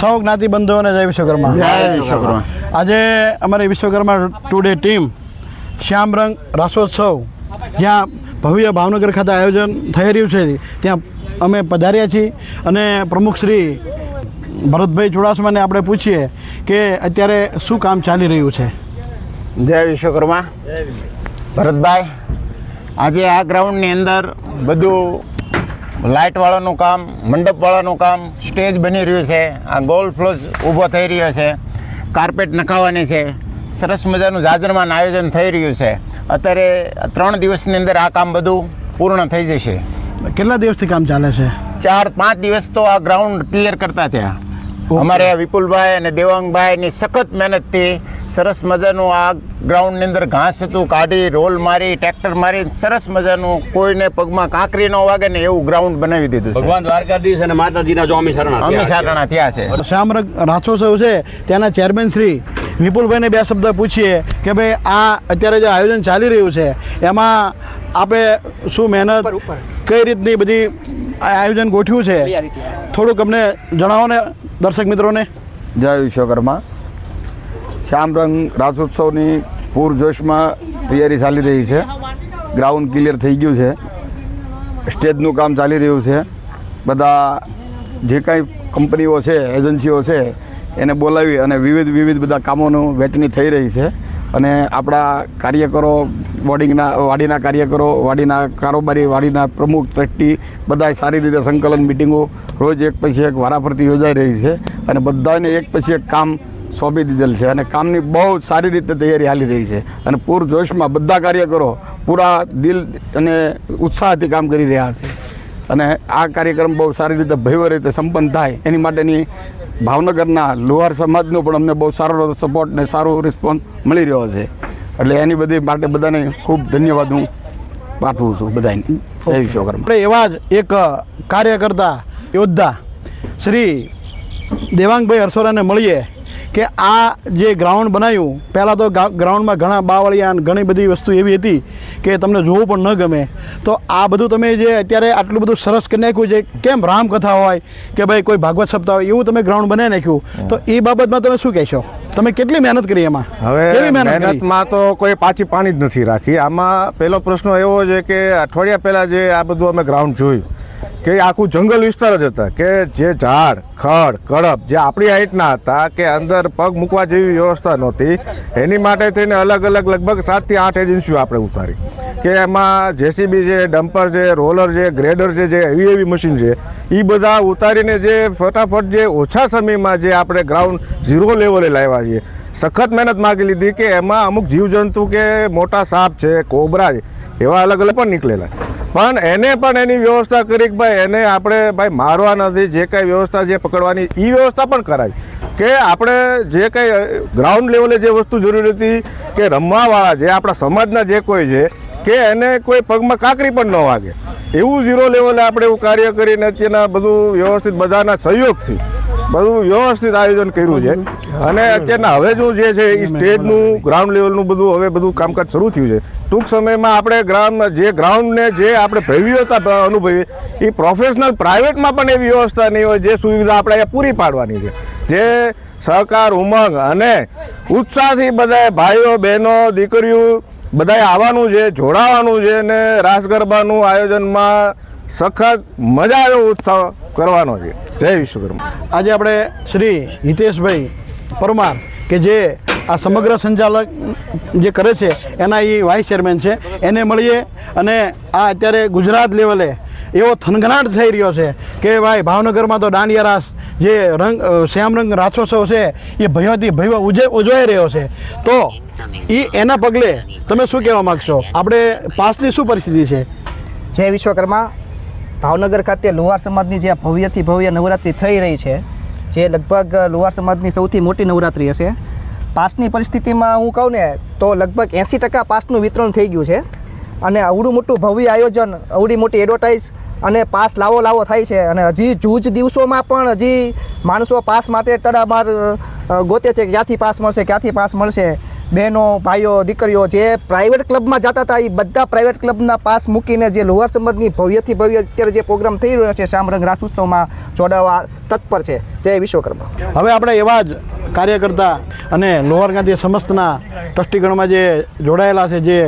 સૌ જ્ઞાતિ બંધુઓને જય વિશ્વકર્મા. જય વિશ્વકર્મા. આજે અમારી વિશ્વકર્મા ટુડે ટીમ શ્યામરંગ રાસોત્સવ જ્યાં ભવ્ય ભાવનગર ખાતે આયોજન થઈ રહ્યું છે. ત્યાં અમે પધાર્યા છીએ અને પ્રમુખ શ્રી ભરતભાઈ ચુડાસમાને આપણે પૂછીએ કે અત્યારે શું કામ ચાલી રહ્યું છે? જય વિશ્વકર્મા. ભરતભાઈ આજે આ ગ્રાઉન્ડની અંદર બધું લાઇટવાળાનું કામ મંડપવાળાનું કામ સ્ટેજ બની રહ્યું છે. આ ગોલ ફ્લોઝ ઊભો થઈ રહ્યો છે. કાર્પેટ નખાવાની છે. સરસ મજાનું જાજરમાન આયોજન થઈ રહ્યું છે. અત્યારે ત્રણ દિવસની અંદર આ કામ બધું પૂર્ણ થઈ જશે. કેટલા દિવસથી કામ ચાલે છે? ચાર પાંચ દિવસ તો આ ગ્રાઉન્ડ ક્લિયર કરતા થયા. અમારે આ વિપુલભાઈ અને દેવાંગભાઈની સખત મહેનતથી સરસ મજાનું આ ગ્રાઉન્ડની અંદર ઘાસ હતું કાઢી રોલ મારી ટ્રેક્ટર મારી સરસ મજાનું કોઈને પગમાં કાંકરી ન વાગે ને એવું ગ્રાઉન્ડ બનાવી દીધું છે. ભગવાન દ્વારકાધીશ અને માતાજીના જો અમી શરણા અમે શરણા ત્યાં છે. શ્યામરંગ રાસોત્સવ છે ત્યાંના ચેરમેન શ્રી વિપુલભાઈને બે શબ્દ પૂછીએ કે ભાઈ આ અત્યારે જે આયોજન ચાલી રહ્યું છે એમાં આપણે શું મહેનત કઈ રીતની બધી આ આયોજન ગોઠવ્યું છે? થોડુંક અમને જણાવો ને દર્શક મિત્રોને. જય વિશ્વકર્મા. શ્યામરંગ રાસોત્સવની પૂરજોશમાં તૈયારી ચાલી રહી છે. ગ્રાઉન્ડ ક્લિયર થઈ ગયું છે. સ્ટેજનું કામ ચાલી રહ્યું છે. બધા જે કાંઈ કંપનીઓ છે, એજન્સીઓ છે, એને બોલાવી અને વિવિધ વિવિધ બધા કામોનું વહેંચણી થઈ રહી છે. અને આપણા કાર્યકરો વોડિંગના વાડીના કાર્યકરો, વાડીના કારોબારી, વાડીના પ્રમુખ, ટ્રસ્ટી બધાએ સારી રીતે સંકલન મિટિંગો રોજ એક પછી એક વારાફરતી યોજાઈ રહી છે. અને બધાને એક પછી એક કામ સોંપી દીધેલ છે અને કામની બહુ સારી રીતે તૈયારી હાલી રહી છે. અને પૂર જોશમાં બધા કાર્યકરો પૂરા દિલ અને ઉત્સાહથી કામ કરી રહ્યા છે. અને આ કાર્યક્રમ બહુ સારી રીતે ભવ્ય રીતે સંપન્ન થાય. એની માટેની ભાવનગરના લુહાર સમાજનો પણ અમને બહુ સારો સપોર્ટ ને સારો રિસ્પોન્સ મળી રહ્યો છે. એટલે એની બધી માટે બધાને ખૂબ ધન્યવાદ હું પાઠવું છું બધાને. જય વિશ્વકર્મા. આપણે એવા જ એક કાર્યકર્તા યોદ્ધા શ્રી દેવાંગભાઈ હરસોરાને મળીએ. કે આ જે ગ્રાઉન્ડ બનાવ્યું પહેલાં તો ગ્રાઉન્ડમાં ઘણા બાવળિયા અને ઘણી બધી વસ્તુ એવી હતી કે તમને જોવું પણ ન ગમે. તો આ બધું તમે જે અત્યારે આટલું બધું સરસ કરી નાખ્યું છે કેમ રામકથા હોય કે ભાઈ કોઈ ભાગવત સપ્તાહ હોય એવું તમે ગ્રાઉન્ડ બનાવી નાખ્યું. તો એ બાબતમાં તમે શું કહેશો? તમે કેટલી મહેનત કરી એમાં? હવે મહેનતમાં તો કોઈ પાછી પાણી જ નથી રાખી. આમાં પહેલો પ્રશ્ન એવો છે કે અઠવાડિયા પહેલાં જે આ બધું અમે ગ્રાઉન્ડ જોયું કે આખું જંગલ વિસ્તાર જ હતા કે જે ઝાડ, ખડ, કડપ જે આપણી હાઈટના હતા કે અંદર પગ મૂકવા જેવી વ્યવસ્થા નહોતી. એની માટે થઈને અલગ અલગ લગભગ સાતથી આઠ એજન્સીઓ આપણે ઉતારી. કે એમાં જેસીબી છે, ડમ્પર છે, રોલર છે, ગ્રેડર છે, જે એવી એવી મશીન છે એ બધા ઉતારીને જે ફટાફટ જે ઓછા સમયમાં જે આપણે ગ્રાઉન્ડ ઝીરો લેવલે લાવ્યા છીએ. સખત મહેનત માગી લીધી કે એમાં અમુક જીવજંતુ કે મોટા સાપ છે, કોબરા છે, એવા અલગ અલગ પણ નીકળેલા. પણ એને પણ એની વ્યવસ્થા કરી કે ભાઈ એને આપણે ભાઈ મારવા નથી, જે કાંઈ વ્યવસ્થા છે પકડવાની એ વ્યવસ્થા પણ કરાવી કે આપણે જે કાંઈ ગ્રાઉન્ડ લેવલે જે વસ્તુ જરૂરી હતી કે રમવાવાળા જે આપણા સમાજના જે કોઈ છે, કે એને કોઈ પગમાં કાંકરી પણ ન વાગે. એવું ઝીરો લેવલે આપણે એવું કાર્ય કરીને અત્યારના બધું વ્યવસ્થિત બધાના સહયોગથી બધું વ્યવસ્થિત આયોજન કર્યું છે. અને અત્યારના હવે જો જે છે એ સ્ટેજનું ગ્રાઉન્ડ લેવલનું બધું હવે બધું કામકાજ શરૂ થયું છે. ટૂંક સમયમાં આપણે ગ્રાઉન્ડ જે ગ્રાઉન્ડને જે આપણે ભવ્યતા અનુભવી, એ પ્રોફેશનલ પ્રાઇવેટમાં પણ એવી વ્યવસ્થા નહીં હોય, જે સુવિધા આપણે અહીંયા પૂરી પાડવાની છે. જે સહકાર, ઉમંગ અને ઉત્સાહથી બધાએ ભાઈઓ, બહેનો, દીકરીઓ બધાએ આવવાનું છે, જોડાવાનું છે અને રાસ ગરબાનું આયોજનમાં સખત મજા આવે એવો ઉત્સાહ કરવાનો છે. જય વિશ્વકર્મા. આજે આપણે શ્રી હિતેશભાઈ પરમાર કે જે આ સમગ્ર સંચાલક જે કરે છે એના એ વાઇસ ચેરમેન છે એને મળીએ અને આ અત્યારે ગુજરાત લેવલે એવો થનગનાટ થઈ રહ્યો છે કે ભાઈ ભાવનગરમાં તો દાંડિયા રાસ જે રંગ શ્યામરંગ રાસોત્સવ છે એ ભવ્યથી ભય ઉજે ઉજવાઈ રહ્યો છે. તો એ એના પગલે તમે શું કહેવા માગશો? આપણે પાસની શું પરિસ્થિતિ છે? જય વિશ્વકર્મા. ભાવનગર ખાતે લુહાર સમાજની જે ભવ્યથી ભવ્ય નવરાત્રિ થઈ રહી છે, જે લગભગ લુહાર સમાજની સૌથી મોટી નવરાત્રિ હશે. પાસની પરિસ્થિતિમાં હું કહું ને, તો લગભગ એંસી ટકા પાસનું વિતરણ થઈ ગયું છે. અને અવડું મોટું ભવ્ય આયોજન અવડી મોટી એડવર્ટાઇઝ અને પાસ લાવો લાવો થાય છે. અને હજી જૂજ દિવસોમાં પણ હજી માણસો પાસ માટે તડામાર ગોતે છે ક્યાંથી પાસ મળશે, ક્યાંથી પાસ મળશે. બહેનો ભાઈઓ દીકરીઓ જે પ્રાઇવેટ ક્લબમાં જતા હતા એ બધા પ્રાઇવેટ ક્લબના પાસ મૂકીને જે લોહર સંબંધની ભવ્યથી ભવ્ય અત્યારે જે પ્રોગ્રામ થઈ રહ્યો છે શામરંગ રાસોત્સવમાં જોડાવા તત્પર છે. જય વિશ્વકર્મા. હવે આપણે એવા જ કાર્યકર્તા અને લોહર ગાંધી સમસ્તના ટ્રસ્ટીગણમાં જે જોડાયેલા છે જે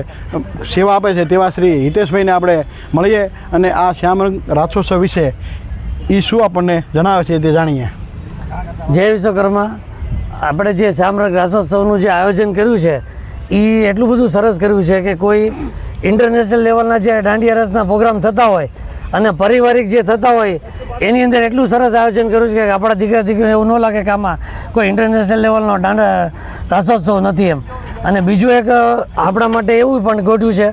સેવા આપે છે તેવા શ્રી હિતેશભાઈને આપણે મળીએ અને આ શ્યામરંગ રાસોત્સવ વિશે એ શું આપણને જણાવે છે તે જાણીએ. જય વિશ્વકર્મા. આપણે જે શામરંગ રાસોત્સવનું જે આયોજન કર્યું છે એ એટલું બધું સરસ કર્યું છે કે કોઈ ઇન્ટરનેશનલ લેવલના જે દાંડિયા રસના પ્રોગ્રામ થતા હોય અને પારિવારિક જે થતા હોય, એની અંદર એટલું સરસ આયોજન કર્યું છે કે આપણા દીકરા દીકરીને એવું ન લાગે કે આમાં કોઈ ઇન્ટરનેશનલ લેવલનો દાંડા રાસોત્સવ નથી એમ. અને બીજું એક આપણા માટે એવું પણ ગોઠવ્યું છે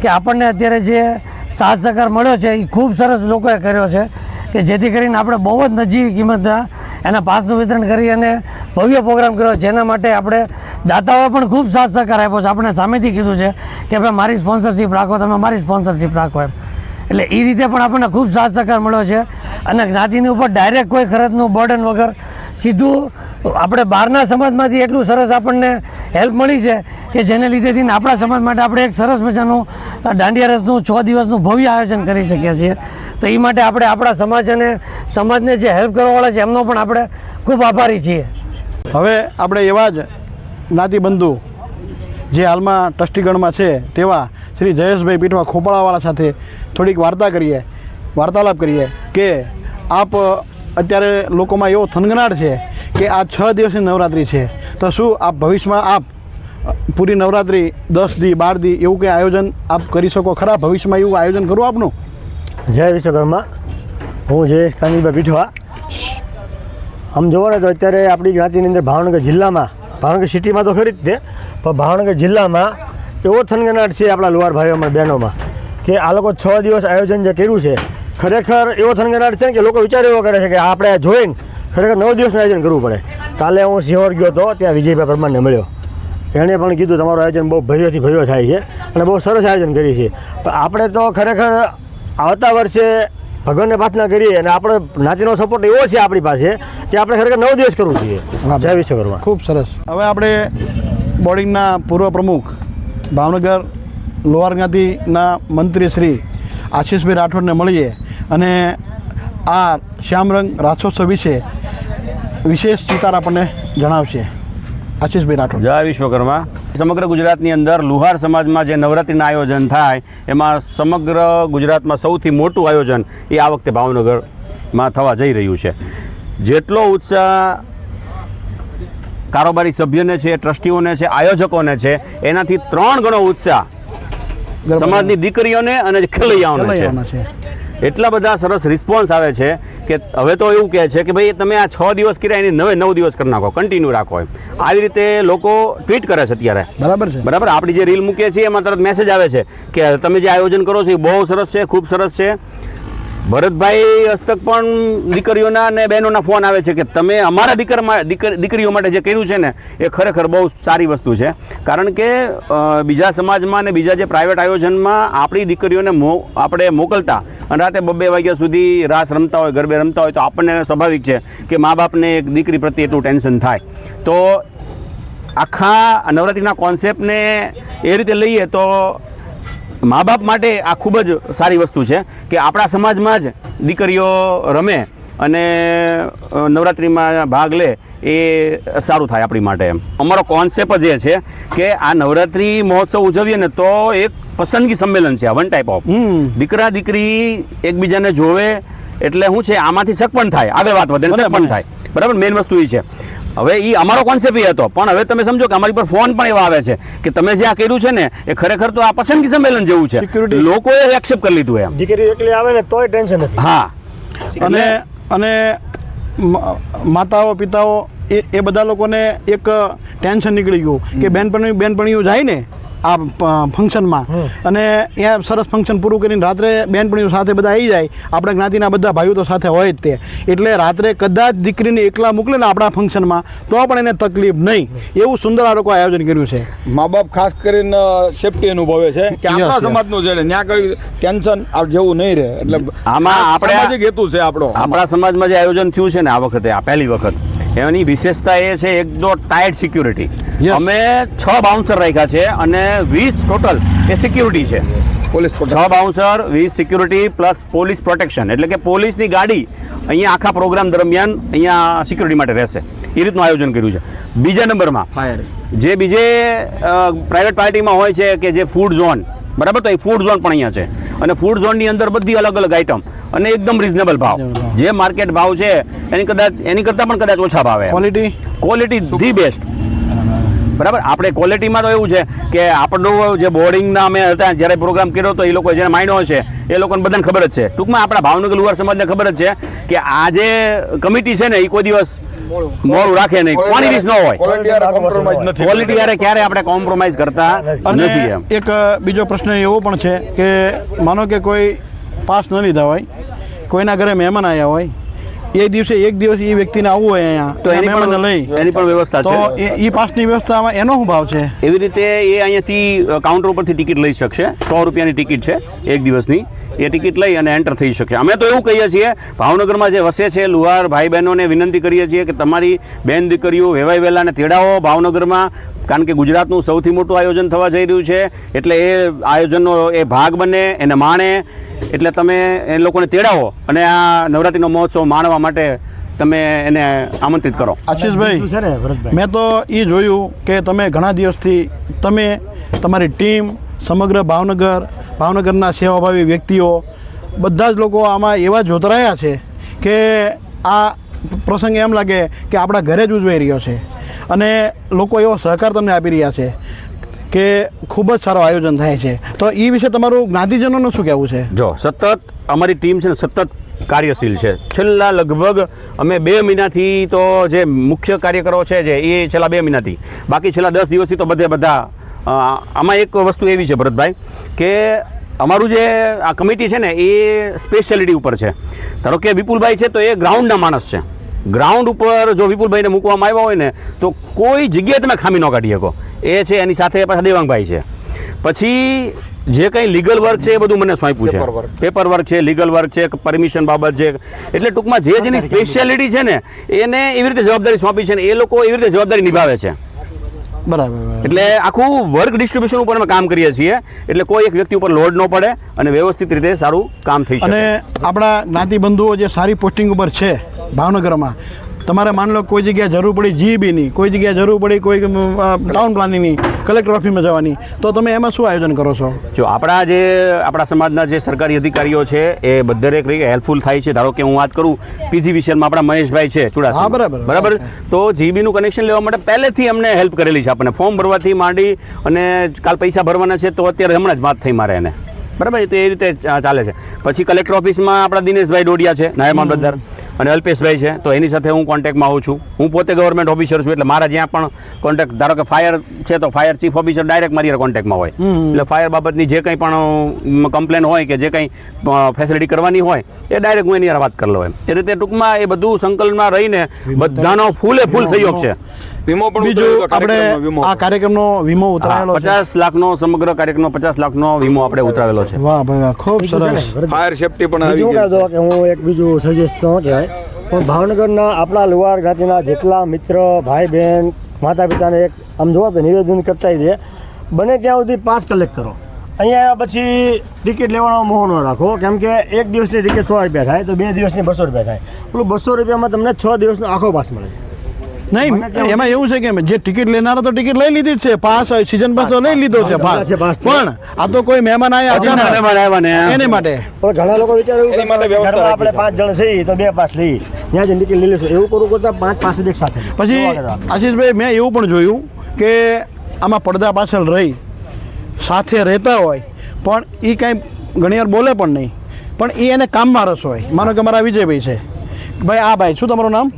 કે આપણને અત્યારે જે સાથ સહકાર મળ્યો છે એ ખૂબ સરસ લોકોએ કર્યો છે કે જેથી કરીને આપણે બહુ જ નજીવી કિંમતના એના પાસનું વિતરણ કરી અને ભવ્ય પ્રોગ્રામ કર્યો, જેના માટે આપણે દાતાઓએ પણ ખૂબ સાથ સહકાર આપ્યો છે. આપણે સામેથી કીધું છે કે ભાઈ, મારી સ્પોન્સરશિપ રાખો, તમે મારી સ્પોન્સરશિપ રાખો એમ. એટલે એ રીતે પણ આપણને ખૂબ સાથ સહકાર મળ્યો છે. અને જ્ઞાતિની ઉપર ડાયરેક્ટ કોઈ ખર્ચનું બર્ડન વગર સીધું આપણે બહારના સમાજમાંથી એટલું સરસ આપણને હેલ્પ મળી છે કે જેને લીધેથી આપણા સમાજ માટે આપણે એક સરસ મજાનું દાંડિયા રસનું, છ દિવસનું ભવ્ય આયોજન કરી શકીએ છીએ. તો એ માટે આપણે આપણા સમાજ અને સમાજને જે હેલ્પ કરવાવાળા છે, એમનો પણ આપણે ખૂબ આભારી છીએ. હવે આપણે એવા જ જ્ઞાતિબંધુ જે હાલમાં ટ્રસ્ટીગણમાં છે, તેવા શ્રી જયેશભાઈ પીઠવા ખોપાળાવાળા સાથે થોડીક વાર્તા કરીએ, વાર્તાલાપ કરીએ કે આપ અત્યારે લોકોમાં એવો થનગનાટ છે કે આ છ દિવસની નવરાત્રિ છે. તો શું આપ ભવિષ્યમાં આપ પૂરી નવરાત્રિ દસ દી, બાર દી એવું કંઈ આયોજન આપ કરી શકો ખરા? ભવિષ્યમાં એવું આયોજન કરું આપનું? જય વિશ્વકર્મા. હું જયેશ કાનજીભાઈ પીઠવા. આમ જોવો ને તો અત્યારે આપણી જ્ઞાતિની અંદર ભાવનગર જિલ્લામાં, ભાવનગર સિટીમાં તો ખરી જ તે, પણ ભાવનગર જિલ્લામાં એવો થનગનાટ છે આપણા લુવાર ભાઈઓમાં, બહેનોમાં, કે આ લોકો છ દિવસ આયોજન જે કર્યું છે ખરેખર એવો થનગનાટ છે ને કે લોકો વિચાર એવો કરે છે કે આપણે જોઈને ખરેખર નવ દિવસનું આયોજન કરવું પડે. કાલે હું સિહોર ગયો હતો ત્યાં વિજયભાઈ પરમારને મળ્યો. એણે પણ કીધું તમારું આયોજન બહુ ભવ્યથી ભવ્ય થાય છે અને બહુ સરસ આયોજન કરી છે. પણ આપણે તો ખરેખર આવતા વર્ષે ભગવાનને પ્રાર્થના કરીએ અને આપણે નાતીનો સપોર્ટ એવો છે આપણી પાસે કે આપણે ખરેખર નવ દિવસ કરવું જોઈએ. જય વિશ્વકર્મા. ખૂબ સરસ. હવે આપણે બોર્ડિંગના પૂર્વ પ્રમુખ ભાવનગર લોહાર જ્ઞાતિના મંત્રી શ્રી આશીષભાઈ રાઠોડને મળીએ. અને આ શ્યામરંગ રાસોત્સવ વિશે વિશેષ ચિતાર આપણને જણાવશે. આશીષભાઈ રાઠોડ. જય વિશ્વકર્મા. સમગ્ર ગુજરાતની અંદર લુહાર સમાજમાં જે નવરાત્રિના આયોજન થાય એમાં સમગ્ર ગુજરાતમાં સૌથી મોટું આયોજન એ આ વખતે ભાવનગરમાં થવા જઈ રહ્યું છે. જેટલો ઉત્સાહ કારોબારી સભ્યને છે ટ્રસ્ટીઓને છે આયોજકોને છે એનાથી ત્રણ ગણો ઉત્સાહ સમાજની દીકરીઓને અને ખેલૈયાઓને છે. છે. એટલા બધા સરસ રિસ્પોન્સ આવે છે કે હવે તો એવું કહે છે કે ભાઈ તમે આ છ દિવસ કર્યા એની નવે નવ દિવસ કરી નાખો કન્ટિન્યુ રાખો એમ. આવી રીતે લોકો ટ્વીટ કરે છે અત્યારે. બરાબર છે. બરાબર? આપણી જે રીલ મૂકીએ છીએ એમાં તરત મેસેજ આવે છે કે તમે જે આયોજન કરો છો એ બહુ સરસ છે ખૂબ સરસ છે. ભરતભાઈ હસ્તક પણ દીકરીઓના અને બહેનોના ફોન આવે છે કે તમે અમારા દીકરા દીકરીઓ માટે જે કર્યું છે ને, એ ખરેખર બહુ સારી વસ્તુ છે. કારણ કે બીજા સમાજમાં ને બીજા જે પ્રાઇવેટ આયોજનમાં આપણી દીકરીઓને મો આપણે મોકલતા અને રાતે બબે વાગ્યા સુધી રાસ રમતા હોય, ગરબે રમતા હોય, તો આપણને સ્વાભાવિક છે કે મા બાપને એક દીકરી પ્રત્યે એટલું ટેન્શન થાય. તો આખા નવરાત્રિના કોન્સેપ્ટને એ રીતે લઈએ તો મા બાપ માટે આ ખૂબ જ સારી વસ્તુ છે કે આપણા સમાજમાં જ દીકરીઓ રમે અને નવરાત્રિમાં ભાગ લે એ સારું થાય આપણી માટે એમ. અમારો કોન્સેપ્ટ જ એ છે કે આ નવરાત્રિ મહોત્સવ ઉજવીએ ને તો એક પસંદગી સંમેલન છે આ વન ટાઈપ ઓફ દીકરા દીકરી એકબીજાને જોવે એટલે શું છે આમાંથી સગપણ થાય. આગળ વાત વધે પણ સગપણ થાય. બરાબર? મેઇન વસ્તુ એ છે. હવે એ અમારો કોન્સેપ્ટ એ હતો. પણ હવે તમે સમજો કે અમારી પર ફોન પણ એવા આવે છે કે તમે જે આ કર્યું છે ને એ ખરેખર તો આ પસંદગી સંમેલન જેવું છે. લોકોએ એક્સેપ્ટ કરી લીધું એમ. દીકરી એકલી આવે ને તોય ટેન્શન નથી. હા. અને અને માતાઓ પિતાઓ એ એ બધા લોકોને એક ટેન્શન નીકળી ગયું કે બેનપણી બેનપણીઓ જાય ને આ ફંક્શનમાં. અને ત્યાં સરસ ફંક્શન પૂરું કરીને રાત્રે બેનપણીઓ સાથે બધા આવી જાય. આપણા જ્ઞાતિના બધા ભાઈઓ તો સાથે હોય જ તે. એટલે રાત્રે કદાચ દીકરીને એકલા મોકલે ને આપણા ફંક્શનમાં તો પણ એને તકલીફ નહીં. એવું સુંદર આ લોકો આયોજન કર્યું છે. મા બાપ ખાસ કરીને સેફટી અનુભવે છે કે આપણા. સમાજનું છે ને ત્યાં કઈ ટેન્શન આ જેવું નહીં રહે. એટલે આમાં આપણે- હેતુ છે આપણો. આપણા સમાજમાં જે આયોજન થયું છે ને આ વખતે આ પહેલી વખત એની વિશેષતા એ છે એક તો ટાઈટ સિક્યુરિટી. અમે છ બાઉન્સર રાખ્યા છે અને વીસ ટોટલ એ સિક્યુરિટી છે. પોલીસ છ બાઉન્સર વીસ સિક્યુરિટી પ્લસ પોલીસ પ્રોટેક્શન એટલે કે પોલીસની ગાડી અહીંયા આખા પ્રોગ્રામ દરમિયાન અહીંયા સિક્યુરિટી માટે રહેશે. એ રીતનું આયોજન કર્યું છે. બીજા નંબરમાં ફાયર જે બીજે પ્રાઇવેટ પાર્ટીમાં હોય છે કે જે ફૂડ ઝોન બરાબર? તો એ ફૂડ ઝોન પણ અહીંયા છે. અને ફૂડ ઝોનની અંદર બધી અલગ અલગ આઇટમ અને એકદમ રિઝનેબલ ભાવ. જે માર્કેટ ભાવ છે એની કદાચ એની કરતાં પણ કદાચ ઓછા ભાવે ક્વોલિટી ક્વોલિટી ધી બેસ્ટ બરાબર? આપણે ક્વોલિટીમાં તો એવું છે કે આપણું જે બોર્ડિંગના અમે હતા જ્યારે પ્રોગ્રામ કર્યો તો એ લોકો જેને માયનો છે એ લોકોને બધાને ખબર જ છે. ટૂંકમાં આપણા ભાવનગર લુહાર સમાજને ખબર જ છે કે આ જે કમિટી છે ને એ કોઈ દિવસ મોડું રાખે નહીં. ક્વોન્ટિટીસ ન હોય. ક્વોલિટી યારે ક્યારે આપણે કોમ્પ્રોમાઇઝ કરતા નથી એમ. એક બીજો પ્રશ્ન એવો પણ છે કે માનો કે કોઈ પાસ ન લીધા હોય કોઈના ઘરે મહેમાન આવ્યા હોય એ દિવસે એક દિવસ એ વ્યક્તિને આવવું હોય અહીંયા. તો એની પણ લઈ એની પણ વ્યવસ્થા તો છે એ પાસની વ્યવસ્થામાં એનો શું ભાવ છે? એવી રીતે એ અહીંયાથી કાઉન્ટર ઉપરથી ટિકિટ લઈ શકશે. સો રૂપિયાની ટિકિટ છે એક દિવસની. એ ટિકિટ લઈ અને એન્ટર થઈ શકે. અમે તો એવું કહીએ છીએ ભાવનગરમાં જે વસે છે લુહાર ભાઈ બહેનોને વિનંતી કરીએ છીએ કે તમારી બેન દીકરીઓ વેવાય વહેલાને તેડાવો ભાવનગરમાં કારણ કે ગુજરાતનું સૌથી મોટું આયોજન થવા જઈ રહ્યું છે એટલે એ આયોજનનો એ ભાગ બને એને માણે એટલે તમે એ લોકોને તેડાવો અને આ નવરાત્રિનો મહોત્સવ માણવા માટે તમે એને આમંત્રિત કરો. આશીષભાઈ મેં તો એ જોયું કે તમે ઘણા દિવસથી તમે તમારી ટીમ સમગ્ર ભાવનગર, ભાવનગરના સેવાભાવી વ્યક્તિઓ, બધા જ લોકો આમાં એવા જોતરાયા છે કે આ પ્રસંગ એમ લાગે કે આપણા ઘરે જ ઉજવાઈ રહ્યો છે. અને લોકો એવો સહકાર તમને આપી રહ્યા છે કે ખૂબ જ સારું આયોજન થાય છે. તો એ વિશે તમારું જ્ઞાતિજનોનું શું કહેવું છે? જો, સતત અમારી ટીમ છે ને સતત કાર્યશીલ છે. છેલ્લા લગભગ અમે બે મહિનાથી તો જે મુખ્ય કાર્યકરો છે જે, એ છેલ્લા બે મહિનાથી. બાકી છેલ્લા દસ દિવસથી તો બધે બધા આમાં એક વસ્તુ એવી છે ભરતભાઈ કે અમારું જે આ કમિટી છે ને એ સ્પેશિયાલિટી ઉપર છે. ધારો કે વિપુલભાઈ છે તો એ ગ્રાઉન્ડના માણસ છે. ગ્રાઉન્ડ ઉપર જો વિપુલભાઈને મૂકવામાં આવ્યા હોય ને તો કોઈ જગ્યાએ તમે ખામી ન કાઢી શકો. એ છે એની સાથે પાછા દેવાંગભાઈ છે. પછી જે કંઈ લીગલ વર્ક છે એ બધું મને સોંપ્યું છે. પેપર વર્ક છે લીગલ વર્ક છે પરમિશન બાબત છે. એટલે ટૂંકમાં જે જેની સ્પેશિયાલિટી છે ને એને એવી રીતે જવાબદારી સોંપી છે ને એ લોકો એવી રીતે જવાબદારી નિભાવે છે. બરાબર એટલે આખું વર્ક ડિસ્ટ્રીબ્યુશન ઉપર અમે કામ કરીએ છીએ. એટલે કોઈ એક વ્યક્તિ ઉપર લોડ ન પડે અને વ્યવસ્થિત રીતે સારું કામ થઈ શકે. અને આપણા નાતીબંધુઓ જે સારી પોસ્ટિંગ ઉપર છે ભાવનગરમાં તમારે માન લો કોઈ જગ્યાએ જરૂર પડી જીબીની કોઈ જગ્યાએ જરૂર પડી કોઈ ટાઉન પ્લાનિંગની કલેક્ટર ઓફિસમાં જવાની. તો તમે એમાં શું આયોજન કરો છો? જો આપણા જે આપણા સમાજના જે સરકારી અધિકારીઓ છે એ દરેક હેલ્પફુલ થાય છે. ધારો કે હું વાત કરું પીજી વિષયમાં આપણા મહેશભાઈ છે ચુડાસમા. હા, બરાબર. બરાબર? તો જીબીનું કનેક્શન લેવા માટે પહેલેથી અમને હેલ્પ કરેલી છે આપણને. ફોર્મ ભરવાથી માંડી અને કાલ પૈસા ભરવાના છે તો અત્યારે હમણાં જ વાત થઈ મારે એને. બરાબર? તો એ રીતે ચાલે છે. પછી કલેક્ટર ઓફિસમાં આપણા દિનેશભાઈ ડોડિયા છે નાયબ મામલતદાર. અને અલ્પેશભાઈ છે તો એની સાથે હું કોન્ટેક્ટમાં આવું છું. હું પોતે ગવર્મેન્ટ ઓફિસર છું એટલે મારા જ્યાં પણ કોન્ટેક્ટ ધારો કે ફાયર છે તો ફાયર ચીફ ઓફિસર ડાયરેક્ટ મારી કોન્ટેક્ટમાં હોય. એટલે ફાયર બાબતની જે કંઈ પણ કમ્પ્લેન હોય કે જે કંઈ ફેસિલિટી કરવાની હોય એ ડાયરેક્ટ હું એની વાત કરી લઉં એમ. એ રીતે ટૂંકમાં એ બધું સંકલનમાં રહીને બધાનો ફૂલે ફૂલ સહયોગ છે. વીમો પણ બીજું આપણે વીમો. આ કાર્યક્રમનો વીમો ઉતરાવેલો પચાસ લાખનો સમગ્ર કાર્યક્રમનો પચાસ લાખનો વીમો આપણે ઉતરાવેલો છે. વાહ ભાઈ ખૂબ સરસ. ફાયર સેફટી પણ આવી ગઈ હું એક બીજું સજેસ્ટ ન કહેવાય પણ ભાવનગરના આપણા લુહાર જ્ઞાતિના જેટલા મિત્ર ભાઈ બહેન માતા પિતાને એક આમ જોવા તો નિવેદન કરતા દે, બને ત્યાં સુધી પાસ કલેક્ટ કરો. અહીંયા પછી ટિકિટ લેવાનો મોહ ન રાખો. કેમ કે એક દિવસની ટિકિટ સો રૂપિયા થાય, તો બે દિવસની બસો રૂપિયા થાય. પેલું બસો રૂપિયામાં તમને છ દિવસનો આખો પાસ મળે છે. નહીં એમાં એવું છે કે જે ટિકિટ લેનારો તો ટિકિટ લઈ લીધી છે. પાસ સીઝન પાસ તો લઈ લીધો છે પાસ. પણ આ તો કોઈ મહેમાન આવ્યા અચાનક મહેમાન આવ્યા ને. એને માટે. પણ ઘણા લોકો વિચારે એવું એની માટે વ્યવસ્થા આપણે પાંચ જણ છે તો બે પાસ લઈ ત્યાં જઈને ટિકિટ લઈ લેશું એવું કરું કરતા પાંચ પાસે એક સાથે. પછી આશીષભાઈ મેં એવું પણ જોયું કે આમાં પડદા પાછળ રહી સાથે રહેતા હોય પણ એ કાંઈ ઘણીવાર બોલે પણ નહીં. પણ એ એને કામમાં રસ હોય. માનો કે મારા વિજયભાઈ છે. ભાઈ આ ભાઈ શું તમારું નામ?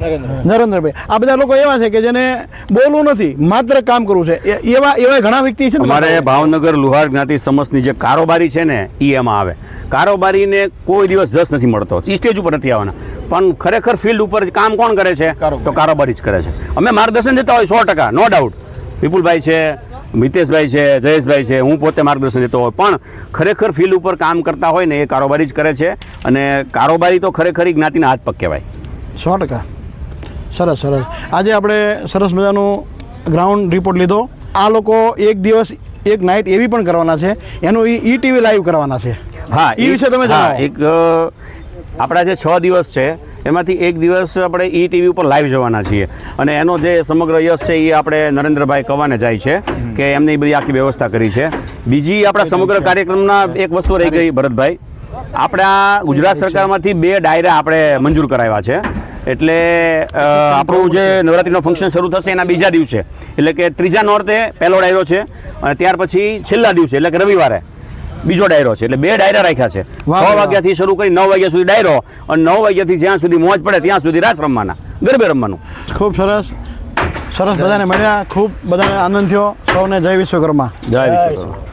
નરેન્દ્રભાઈ. આ બધા લોકો એવા છે કે જેને બોલવું નથી માત્ર કામ કરવું છે. એવા એવા ઘણા વ્યક્તિ છે અમારે ભાવનગર લુહાર જ્ઞાતિ સમસ્તની જે કારોબારી છે ને એ એમાં આવે. કારોબારીને કોઈ દિવસ જસ નથી મળતો. એ સ્ટેજ ઉપર નથી આવવાના. પણ ખરેખર ફિલ્ડ ઉપર કામ કોણ કરે છે? તો કારોબારી. જ કરે છે. અમે માર્ગદર્શન દેતા હોય સો ટકા નો ડાઉટ વિપુલભાઈ છે મિતેશભાઈ છે જયેશભાઈ છે હું પોતે માર્ગદર્શન દેતો હોય પણ ખરેખર ફિલ્ડ ઉપર કામ કરતા હોય ને એ કારોબારી જ કરે છે અને કારોબારી તો ખરેખર જ્ઞાતિના હાથ પગ કહેવાય. સો ટકા. સરસ સરસ. આજે આપણે સરસ મજાનું ગ્રાઉન્ડ રિપોર્ટ લીધો. આ લોકો એક દિવસ એક નાઇટ એવી પણ કરવાના છે. એનું ઈ ટીવી લાઈવ કરવાના છે. હા એ વિશે તમે હા, એક આપણા જે છ દિવસ છે એમાંથી એક દિવસ આપણે ઈ ટીવી ઉપર લાઈવ જવાના છીએ. અને એનો જે સમગ્ર યશ છે એ આપણે નરેન્દ્રભાઈ કવાને જાય છે, કે એમને એ બધી આખી વ્યવસ્થા કરી છે. બીજી આપણા સમગ્ર કાર્યક્રમના એક વસ્તુ રહી ગઈ, ભરતભાઈ. આપણા ગુજરાત સરકારમાંથી બે ડાયરા આપણે મંજૂર કરાવ્યા છે. એટલે આપણું જે નવરાત્રિનો ફંક્શન શરૂ થશે એના બીજા દિવસે. એટલે કે ત્રીજા નોરતે પહેલો ડાયરો છે અને ત્યાર પછી છેલ્લા દિવસે, એટલે કે રવિવારે. બીજો ડાયરો છે. એટલે બે ડાયરા રાખ્યા છે. છ વાગ્યાથી શરૂ કરી નવ વાગ્યા સુધી ડાયરો અને નવ વાગ્યાથી જ્યાં સુધી મોજ પડે ત્યાં સુધી રાસ રમવાના. ગરબે રમવાનું. ખૂબ સરસ. સરસ બધાને મળ્યા. ખૂબ બધાને આનંદ થયો. સૌને જય વિશ્વકર્મા. જય વિશ્વકર્મા.